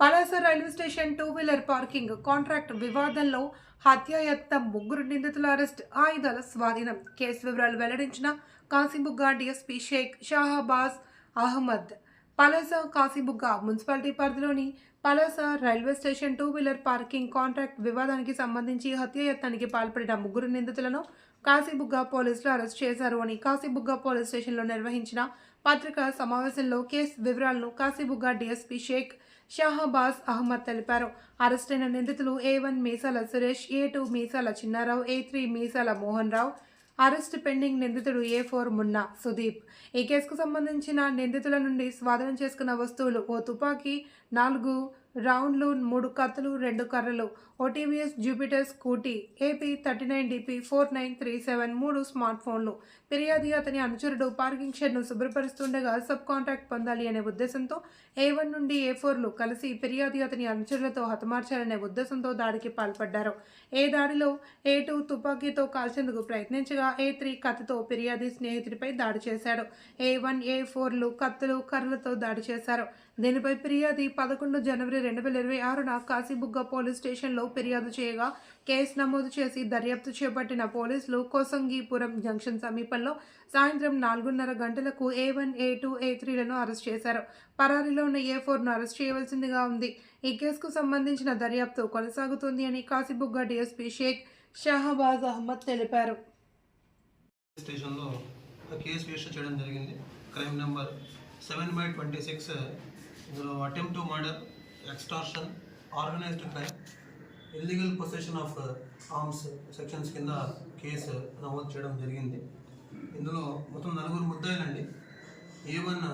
Palasa railway station two wheeler parking contract వివాదంలో హత్యాయత్నం ముగ్గురు నిందితుల అరెస్ట్ ఆయుధాల స్వాధీనం. కేసు వివరాలు వెల్లడించిన కాసింబుగ్గ డిఎస్పీ షేక్ షాహబాజ్ అహ్మద్. పలాస కాసింబుగ్గ మున్సిపాలిటీ పరిధిలోని Palasa railway station two wheeler parking contract వివాదానికి సంబంధించి హత్యాయత్నానికి పాల్పడిన ముగ్గురు నిందితులను కాశీబుగ్గా పోలీసులు అరెస్ట్ చేశారు అని కాశీబుగ్గా పోలీస్ స్టేషన్లో నిర్వహించిన పత్రికా సమావేశంలో కేసు వివరాలను కాశీబుగ్గా డీఎస్పీ షేక్ షాహబాజ్ అహ్మద్ తెలిపారు. అరెస్టైన నిందితులు A one Meesala Suresh A two Meesala Chinnarao A three Meesala Mohan Rao arrest pending నిందితుడు ఏ ఫోర్ మున్నా సుదీప్. ఈ కేసుకు సంబంధించిన నిందితుల నుండి స్వాధీనం చేసుకున్న వస్తువులు ఓ తుపాకీ నాలుగు రౌండ్లు మూడు కత్తులు రెండు కర్రలు. TVS Jupiter scooty AP thirty nine DP four nine three seven మూడు స్మార్ట్ ఫోన్లు. ఫిర్యాది అతని అనుచరుడు పార్కింగ్ షెడ్ను శుభ్రపరుస్తుండగా సబ్ కాంట్రాక్ట్ పొందాలి అనే ఉద్దేశంతో ఏ వన్ నుండి ఏ ఫోర్లు కలిసి ఫిర్యాది అతని అనుచరులతో హతమార్చాలనే ఉద్దేశంతో దాడికి పాల్పడ్డారు. ఏ దాడిలో ఏ టూ తుపాకీతో కాల్చేందుకు ప్రయత్నించగా ఏ త్రీ కత్తితో ఫిర్యాది స్నేహితుడిపై దాడి చేశాడు. ఏ వన్ ఏ ఫోర్లు కత్తులు కర్రలతో దాడి చేశారు. దీనిపై ఫిర్యాది పదకొండు జనవరి రెండు వేల ఇరవై ఆరున కాశీబుగ్గ పోలీస్ స్టేషన్లో ఫిర్యాదు చేయగా కేసు నమోదు చేసి దర్యాప్తు చేపట్టిన పోలీసులు కోసంగిపురం జంక్షన్ సమీపంలో సాయంత్రం నాలుగున్నర గంటలకు A one A two A త్రీలను arrest చేశారు. పరారీలో ఉన్న ఏ ఫోర్ను అరెస్ట్ చేయవలసిందిగా ఉంది. ఈ కేసుకు సంబంధించిన దర్యాప్తు కొనసాగుతుంది అని కాశీబుగ్గ డీఎస్పీ షేక్ షహబాజ్ అహ్మద్ తెలిపారు. స్టేషన్లో కేసు రిజిస్టర్ చేయడం జరిగింది. Crime number seven by twenty six ఇందులో attempt to murder extortion organised crime illegal possession of arms sections కింద కేసు నమోదు చేయడం జరిగింది. ఇందులో మొత్తం నలుగురు ముద్దాయిలండి. A one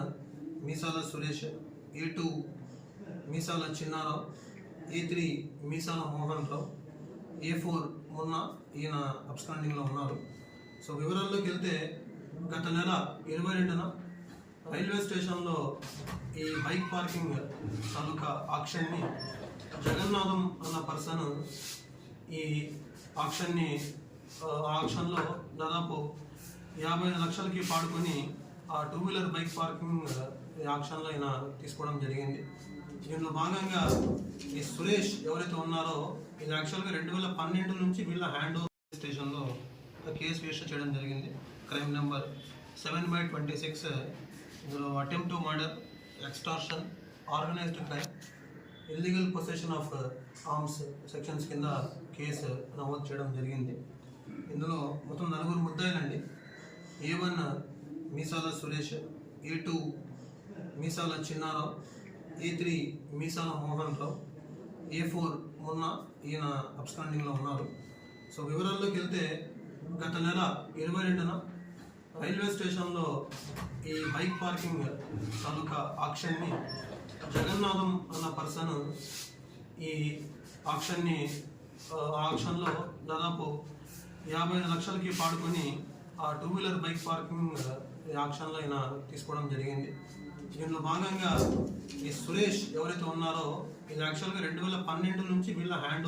Meesala Suresh A two Meesala Chinnarao A three Meesala Mohan Rao A four మొన్న ఈయన అబ్స్టాండింగ్లో ఉన్నారు. సో వివరాల్లోకి వెళ్తే గత నెల ఇరవై రెండున రైల్వే స్టేషన్లో ఈ బైక్ పార్కింగ్ తాలూకా ఆక్షన్ని జగన్నాథం అన్న పర్సన్ ఈ ఆక్షన్ని ఆక్షన్లో దాదాపు యాభై లక్షలకి పాడుకొని ఆ టూ వీలర్ బైక్ పార్కింగ్ ఈ ఆక్షన్లో ఆయన తీసుకోవడం జరిగింది. దీనిలో భాగంగా ఈ సురేష్ ఎవరైతే ఉన్నారో ఇది యాక్చువల్గా రెండు వేల పన్నెండు నుంచి వీళ్ళ హ్యాండ్ ఓవర్ స్టేషన్లో కేసు రిజిస్టర్ చేయడం జరిగింది. Crime number seven by twenty six ఇందులో attempt to murder extortion organised crime illegal possession of arms sections కింద కేసు నమోదు చేయడం జరిగింది. ఇందులో మొత్తం నలుగురు ముద్దాయిలండి. A one Meesala Suresh A two Meesala Chinnarao A three Meesala Mohan Rao A four మొన్న ఈయన అబ్స్కాండింగ్లో ఉన్నారు. సో వివరాల్లోకి వెళ్తే గత నెల ఇరవై రెండున రైల్వే స్టేషన్లో ఈ బైక్ పార్కింగ్ తాలూకా ఆక్షన్ని జగన్నాథం అన్న పర్సన్ ఈ ఆక్షన్ని ఆక్షన్లో దాదాపు యాభై ఐదు లక్షలకి పాడుకొని ఆ టూ వీలర్ బైక్ పార్కింగ్ ఈ ఆక్షన్లో ఆయన తీసుకోవడం జరిగింది. దీనిలో భాగంగా ఈ సురేష్ ఎవరైతే ఉన్నారో ఇది యాక్చువల్గా రెండు వేల పన్నెండు నుంచి వీళ్ళ హ్యాండ్